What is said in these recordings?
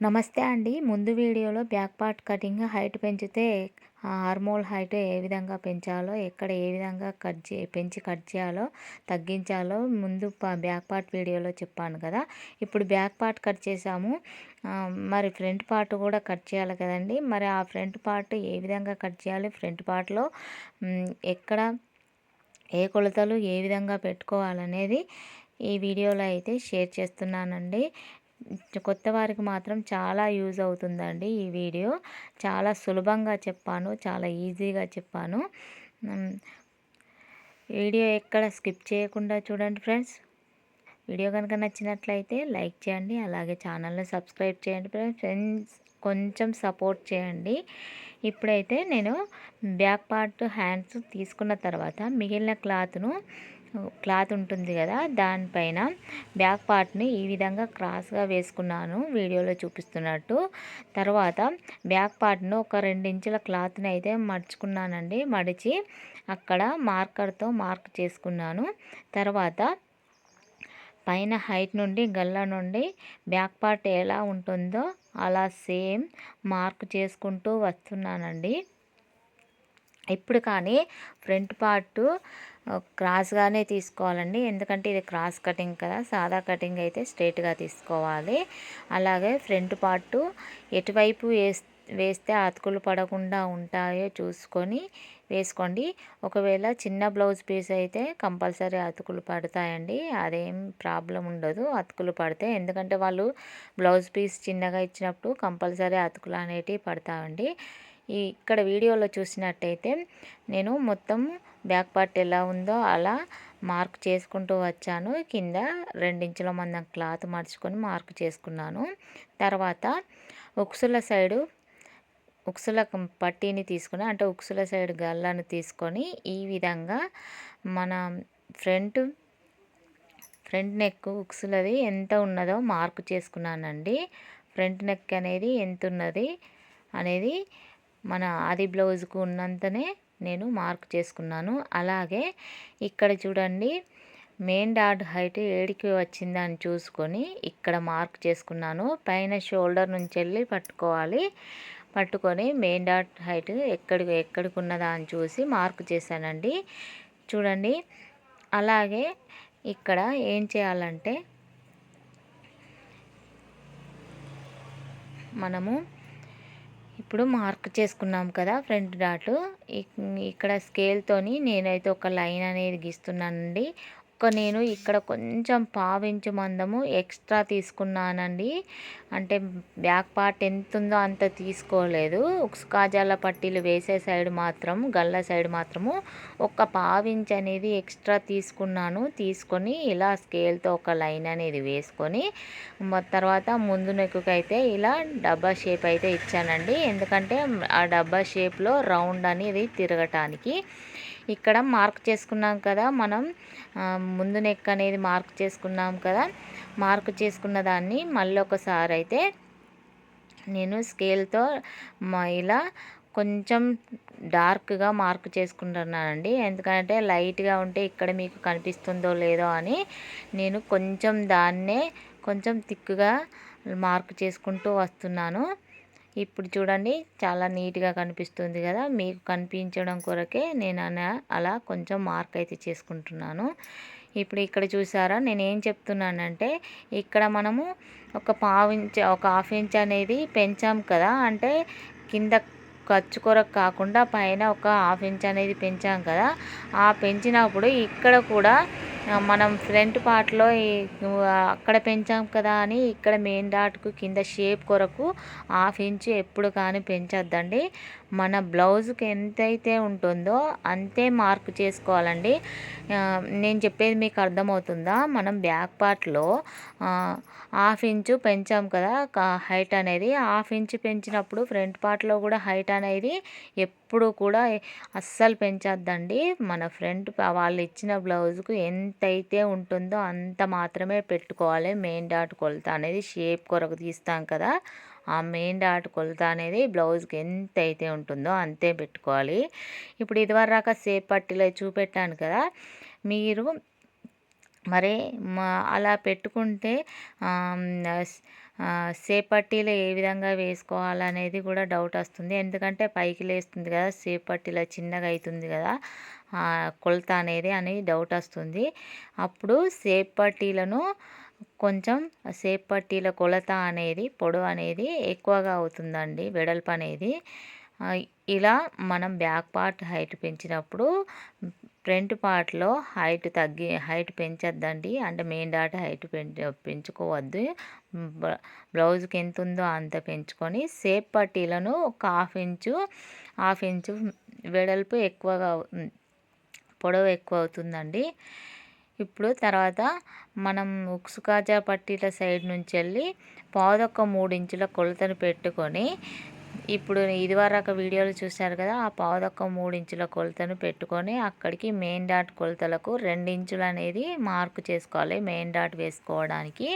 నమస్తే అండి. ముందు వీడియోలో బ్యాక్ పార్ట్ కటింగ్ హైట్ పెంచితే హార్మోల్ హైట్ ఏ విధంగా పెంచాలో ఎక్కడ ఏ విధంగా కట్ చే పెంచి కట్ చేయాలో తగ్గించాలో ముందు బ్యాక్ పార్ట్ వీడియోలో చెప్పాను కదా. ఇప్పుడు బ్యాక్ పార్ట్ కట్ చేసాము మరి ఫ్రంట్ పార్ట్ కూడా కట్ చేయాలి కదండి. మరి ఆ ఫ్రంట్ పార్ట్ ఏ విధంగా కట్ చేయాలి? ఫ్రంట్ పార్ట్లో ఎక్కడ ఏ కొలతలు ఏ విధంగా పెట్టుకోవాలనేది ఈ వీడియోలో అయితే షేర్ చేస్తున్నానండి. కొత్త వారికి మాత్రం చాలా యూజ్ అవుతుందండి ఈ వీడియో. చాలా సులభంగా చెప్పాను చాలా ఈజీగా చెప్పాను. వీడియో ఎక్కడ స్కిప్ చేయకుండా చూడండి ఫ్రెండ్స్. వీడియో కనుక నచ్చినట్లయితే లైక్ చేయండి అలాగే ఛానల్ని సబ్స్క్రైబ్ చేయండి ఫ్రెండ్స్ కొంచెం సపోర్ట్ చేయండి. ఇప్పుడైతే నేను బ్యాక్ పార్ట్ హ్యాండ్స్ తీసుకున్న తర్వాత మిగిలిన క్లాత్ను క్లాత్ ఉంటుంది కదా దానిపైన బ్యాక్ పార్ట్ని ఈ విధంగా క్రాస్గా వేసుకున్నాను వీడియోలో చూపిస్తున్నట్టు. తర్వాత బ్యాక్ పార్ట్ను ఒక రెండించుల క్లాత్ని అయితే మడుచుకున్నానండి మడిచి అక్కడ మార్కర్తో మార్క్ చేసుకున్నాను. తర్వాత పైన హైట్ నుండి గల్ల నుండి బ్యాక్ పార్ట్ ఎలా ఉంటుందో అలా సేమ్ మార్క్ చేసుకుంటూ వస్తున్నానండి. ఇప్పుడు కానీ ఫ్రంట్ పార్ట్ క్రాస్గానే తీసుకోవాలండి. ఎందుకంటే ఇది క్రాస్ కటింగ్ కదా సాదా కటింగ్ అయితే స్ట్రైట్గా తీసుకోవాలి. అలాగే ఫ్రంట్ పార్ట్ ఎటువైపు వేస్ వేస్తే అతుకులు పడకుండా ఉంటాయో చూసుకొని వేసుకోండి. ఒకవేళ చిన్న బ్లౌజ్ పీస్ అయితే కంపల్సరీ అతుకులు పడతాయండి. అదేం ప్రాబ్లం ఉండదు అతుకులు పడితే. ఎందుకంటే వాళ్ళు బ్లౌజ్ పీస్ చిన్నగా ఇచ్చినప్పుడు కంపల్సరీ అతుకులు అనేటివి పడతాయండి. ఇక్కడ వీడియోలో చూసినట్టయితే నేను మొత్తం బ్యాక్ పార్ట్ ఎలా ఉందో అలా మార్క్ చేసుకుంటూ వచ్చాను. కింద రెండించుల మందం క్లాత్ మార్చుకొని మార్క్ చేసుకున్నాను. తర్వాత ఉక్సుల సైడు ఉక్సుల పట్టీని తీసుకుని అంటే ఉక్సుల సైడ్ గల్లను తీసుకొని ఈ విధంగా మన ఫ్రంట్ ఫ్రంట్ నెక్ ఉక్సులది ఎంత ఉన్నదో మార్క్ చేసుకున్నానండి. ఫ్రంట్ నెక్ అనేది ఎంత ఉన్నది అనేది మన ఆది బ్లౌజ్కు ఉన్నంతనే నేను మార్క్ చేసుకున్నాను. అలాగే ఇక్కడ చూడండి మెయిన్ డాట్ హైట్ ఏడికి వచ్చిందని చూసుకొని ఇక్కడ మార్క్ చేసుకున్నాను. పైన షోల్డర్ నుంచి వెళ్ళి పట్టుకోవాలి. పట్టుకొని మెయిన్ డాట్ హైట్ ఎక్కడికి ఎక్కడికి ఉన్నదా అని చూసి మార్క్ చేశానండి. చూడండి అలాగే ఇక్కడ ఏం చేయాలంటే మనము ఇప్పుడు మార్క్ చేసుకున్నాం కదా ఫ్రంట్ డాట్. ఇక్కడ స్కేల్తోని నేనైతే ఒక లైన్ అనేది గీస్తున్నానండి. ఒక నేను ఇక్కడ కొంచెం పావించు మందము ఎక్స్ట్రా తీసుకున్నానండి. అంటే బ్యాక్ పార్ట్ ఎంత ఉందో అంత తీసుకోలేదు. కాజాల పట్టీలు వేసే సైడ్ మాత్రం గల్ల సైడ్ మాత్రము ఒక పావించ్ అనేది ఎక్స్ట్రా తీసుకున్నాను. తీసుకొని ఇలా స్కేల్తో ఒక లైన్ అనేది వేసుకొని తర్వాత ముందు నెక్కుకైతే ఇలా డబ్బా షేప్ అయితే ఇచ్చానండి. ఎందుకంటే ఆ డబ్బా షేప్లో రౌండ్ అనేది తిరగటానికి. ఇక్కడ మార్క్ చేసుకున్నాం కదా మనం ముందు నెక్ అనేది మార్క్ చేసుకున్నాం కదా మార్క్ చేసుకున్న దాన్ని మళ్ళీ ఒకసారి అయితే నేను స్కేల్తో ఇలా కొంచెం డార్క్గా మార్క్ చేసుకుంటున్నానండి. ఎందుకంటే లైట్గా ఉంటే ఇక్కడ మీకు కనిపిస్తుందో లేదో అని నేను కొంచెం దాన్నే కొంచెం థిక్గా మార్క్ చేసుకుంటూ వస్తున్నాను. ఇప్పుడు చూడండి చాలా నీట్గా కనిపిస్తుంది కదా మీకు కనిపించడం కొరకే నేను అలా కొంచెం మార్క్ అయితే చేసుకుంటున్నాను. ఇప్పుడు ఇక్కడ చూసారా? నేను ఏం చెప్తున్నానంటే ఇక్కడ మనము ఒక పావు ఇంచ్ ఒక హాఫ్ ఇంచ్ అనేది పెంచాం కదా అంటే కింద ఖర్చు కొరకు కాకుండా పైన ఒక హాఫ్ ఇంచ్ అనేది పెంచాం కదా. ఆ పెంచినప్పుడు ఇక్కడ కూడా మనం ఫ్రంట్ పార్ట్లో అక్కడ పెంచాం కదా అని ఇక్కడ మెయిన్ డాట్కు కింద షేప్ కొరకు హాఫ్ ఇంచ్ ఎప్పుడు కానీ పెంచొద్దండి. మన బ్లౌజ్కి ఎంతైతే ఉంటుందో అంతే మార్క్ చేసుకోవాలండి. నేను చెప్పేది మీకు అర్థమవుతుందా? మనం బ్యాక్ పార్ట్లో హాఫ్ ఇంచు పెంచాం కదా హైట్ అనేది. హాఫ్ ఇంచ్ పెంచినప్పుడు ఫ్రంట్ పార్ట్లో కూడా హైట్ అనేది ఎప్పుడు కూడా అస్సలు పెంచొద్దండి. మన ఫ్రంట్ వాళ్ళు ఇచ్చిన బ్లౌజ్కు ఎంతైతే ఉంటుందో అంత మాత్రమే పెట్టుకోవాలి. మెయిన్ డాట్ కొలత అనేది షేప్ కొరకు తీస్తాం కదా ఆ మెయిన్ డాట్ కొలత అనేది బ్లౌజ్కి ఎంత అయితే ఉంటుందో అంతే పెట్టుకోవాలి. ఇప్పుడు ఇదివరక సేప్ పట్టిలో చూపెట్టాను కదా మీరు మరి అలా పెట్టుకుంటే సేపట్టీలు ఏ విధంగా వేసుకోవాలనేది కూడా డౌట్ వస్తుంది. ఎందుకంటే పైకి లేస్తుంది కదా సేపట్టీల చిన్నగా అవుతుంది కదా కొలత అనేది అని డౌట్ వస్తుంది. అప్పుడు సేపట్టీలను కొంచెం సేపట్టీల కొలత అనేది పొడవు అనేది ఎక్కువగా అవుతుందండి వెడల్పు అనేది. ఇలా మనం బ్యాక్ పార్ట్ హైట్ పెంచినప్పుడు ఫ్రంట్ పార్ట్లో హైట్ తగ్గి హైట్ పెంచొద్దండి. అంటే మెయిన్ డాట్ హైట్ పెంచుకోవద్దు. బ్లౌజ్కి ఎంత ఉందో అంత పెంచుకొని సేప్ పట్టీలను ఒక హాఫ్ ఇంచు హాఫ్ ఇంచు వెడల్పు ఎక్కువగా పొడవు ఎక్కువ అవుతుందండి ఇప్పుడు తర్వాత మనం ఉక్సు కాజా పట్టీల సైడ్ నుంచి వెళ్ళి పాదొక్క మూడు ఇంచుల కొలతను పెట్టుకొని ఇప్పుడు ఇదివరకు వీడియోలు చూశారు కదా ఆ పావుదొక్క మూడు ఇంచుల కొలతను పెట్టుకొని అక్కడికి మెయిన్ డాట్ కొలతలకు రెండు ఇంచులు అనేది మార్క్ చేసుకోవాలి మెయిన్ డాట్ వేసుకోవడానికి.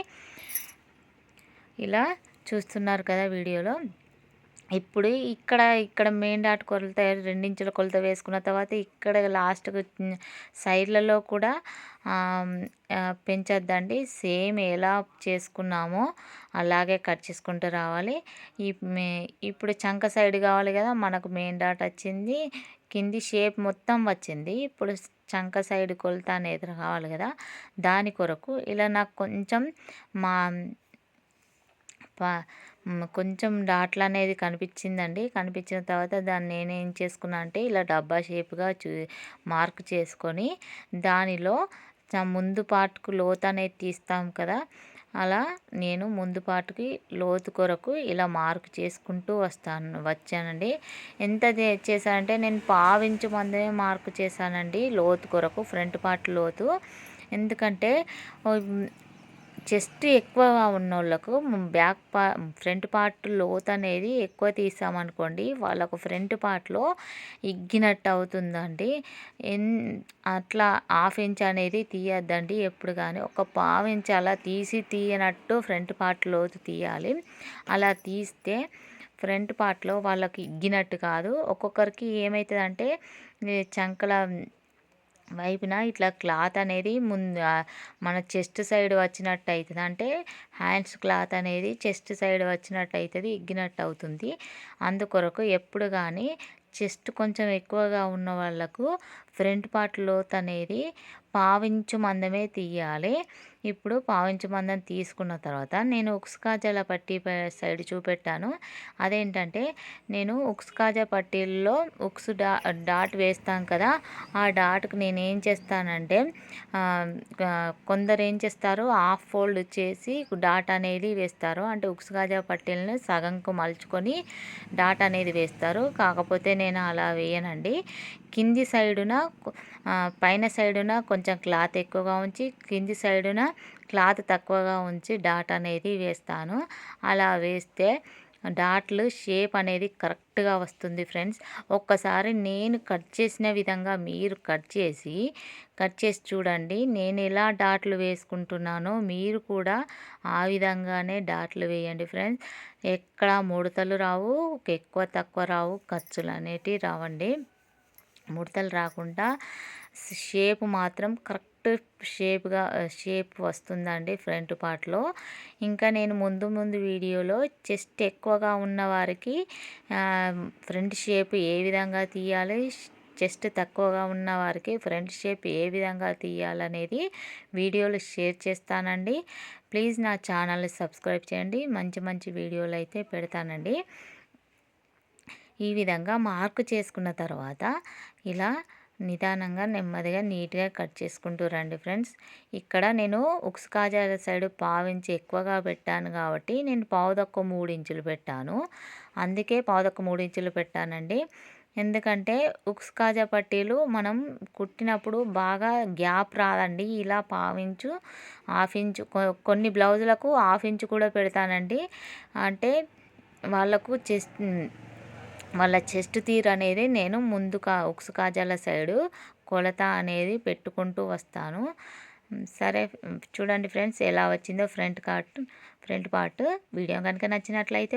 ఇలా చూస్తున్నారు కదా వీడియోలో. ఇప్పుడు ఇక్కడ ఇక్కడ మెయిన్ డాట్ కొలత రెండించుల కొలత వేసుకున్న తర్వాత ఇక్కడ లాస్ట్కు సైడ్లలో కూడా పెంచొద్దండి. సేమ్ ఎలా చేసుకున్నామో అలాగే కట్ చేసుకుంటూ రావాలి. ఇప్పుడు చంక సైడ్ కావాలి కదా మనకు మెయిన్ డాట్ వచ్చింది. కింది షేప్ మొత్తం వచ్చింది. ఇప్పుడు చంక సైడ్ కొలత అనేది కావాలి కదా దాని కొరకు ఇలా నాకు కొంచెం మా కొంచెం డాట్లు అనేది కనిపించిందండి. కనిపించిన తర్వాత దాన్ని నేను ఏం చేసుకున్నా అంటే ఇలా డబ్బా షేప్గా చూ మార్క్ చేసుకొని దానిలో ముందు పాటుకు లోతు అనేది తీస్తాం కదా అలా నేను ముందు పాటుకి లోతు కొరకు ఇలా మార్క్ చేసుకుంటూ వస్తాను వచ్చానండి. ఎంత చేశానంటే నేను పావించు మందమే మార్క్ చేశానండి లోతు కొరకు ఫ్రంట్ పార్ట్ లోతు. ఎందుకంటే చెస్ట్ ఎక్కువ ఉన్న వాళ్ళకు బ్యాక్ పా ఫ్రంట్ పార్ట్ లోత్ అనేది ఎక్కువ తీసామనుకోండి వాళ్ళకు ఫ్రంట్ పార్ట్లో ఇగ్గినట్టు అవుతుందండి. ఎన్ అట్లా హాఫ్ ఇంచ్ అనేది తీయద్దండి ఎప్పుడు కానీ ఒక పావు ఇంచ్ అలా తీసి తీయనట్టు ఫ్రంట్ పార్ట్ లోతు తీయాలి. అలా తీస్తే ఫ్రంట్ పార్ట్లో వాళ్ళకి ఇగ్గినట్టు కాదు. ఒక్కొక్కరికి ఏమవుతుందంటే చంకల వైపున ఇట్లా క్లాత్ అనేది ముందు మన చెస్ట్ సైడ్ వచ్చినట్టు అవుతుంది అంటే హ్యాండ్స్ క్లాత్ అనేది చెస్ట్ సైడ్ వచ్చినట్టు అవుతుంది ఇగ్గినట్టు అవుతుంది అందుకొరకు ఎప్పుడు కానీ చెస్ట్ కొంచెం ఎక్కువగా ఉన్న వాళ్ళకు ఫ్రంట్ పార్ట్ లోత్ అనేది పావించు మందమే తీయాలి. ఇప్పుడు పావించు మందం తీసుకున్న తర్వాత నేను ఉక్స్ కాజాల పట్టీ సైడ్ చూపెట్టాను. అదేంటంటే నేను ఉక్స్ కాజా పట్టీల్లో ఉక్స్ డా డాట్ వేస్తాం కదా ఆ డాట్కి నేను ఏం చేస్తానంటే కొందరు ఏం చేస్తారు హాఫ్ ఫోల్డ్ చేసి డాట్ అనేది వేస్తారు. అంటే ఉక్స్ కాజా పట్టీలను సగంకు మలుచుకొని డాట్ అనేది వేస్తారు. కాకపోతే నేను అలా వేయనండి. కింది సైడున పైన సైడున కొంచెం క్లాత్ ఎక్కువగా ఉంచి కింది సైడున క్లాత్ తక్కువగా ఉంచి డాట్ అనేది వేస్తాను. అలా వేస్తే డాట్లు షేప్ అనేది కరెక్ట్గా వస్తుంది ఫ్రెండ్స్. ఒక్కసారి నేను కట్ చేసిన విధంగా మీరు కట్ చేసి కట్ చేసి చూడండి. నేను ఎలా డాట్లు వేసుకుంటున్నానో మీరు కూడా ఆ విధంగానే డాట్లు వేయండి ఫ్రెండ్స్. ఎక్కడ ముడతలు రావు ఎక్కువ తక్కువ రావు ఖర్చులు అనేటివి రావండి. ముడతలు రాకుండా షేప్ మాత్రం కరెక్ట్ షేప్గా షేప్ వస్తుందండి ఫ్రంట్ పార్ట్లో. ఇంకా నేను ముందు ముందు వీడియోలో చెస్ట్ ఎక్కువగా ఉన్న వారికి ఫ్రంట్ షేప్ ఏ విధంగా తీయాలి చెస్ట్ తక్కువగా ఉన్న వారికి ఫ్రంట్ షేప్ ఏ విధంగా తీయాలనేది వీడియోలు షేర్ చేస్తానండి. ప్లీజ్ నా ఛానల్ని సబ్స్క్రైబ్ చేయండి. మంచి మంచి వీడియోలు అయితే పెడతానండి. ఈ విధంగా మార్క్ చేసుకున్న తర్వాత ఇలా నిదానంగా నెమ్మదిగా నీట్గా కట్ చేసుకుంటూ రండి ఫ్రెండ్స్. ఇక్కడ నేను ఉక్స్ కాజాల సైడ్ పావించి ఎక్కువగా పెట్టాను కాబట్టి నేను పావుదొక్క మూడు ఇంచులు పెట్టాను. అందుకే పావుదొక్క మూడు ఇంచులు పెట్టానండి. ఎందుకంటే ఉక్స్ కాజా పట్టీలు మనం కుట్టినప్పుడు బాగా గ్యాప్ రాదండి. ఇలా పావించు హాఫ్ ఇంచు కొన్ని బ్లౌజులకు హాఫ్ ఇంచు కూడా పెడతానండి. అంటే వాళ్ళకు చెస్ట్ వాళ్ళ చెస్ట్ తీర్ అనేది నేను ముందు కా ఉక్సు కాజాల సైడు కొలత అనేది పెట్టుకుంటూ వస్తాను. సరే చూడండి ఫ్రెండ్స్ ఎలా వచ్చిందో front cart front part video కనుక నచ్చినట్లయితే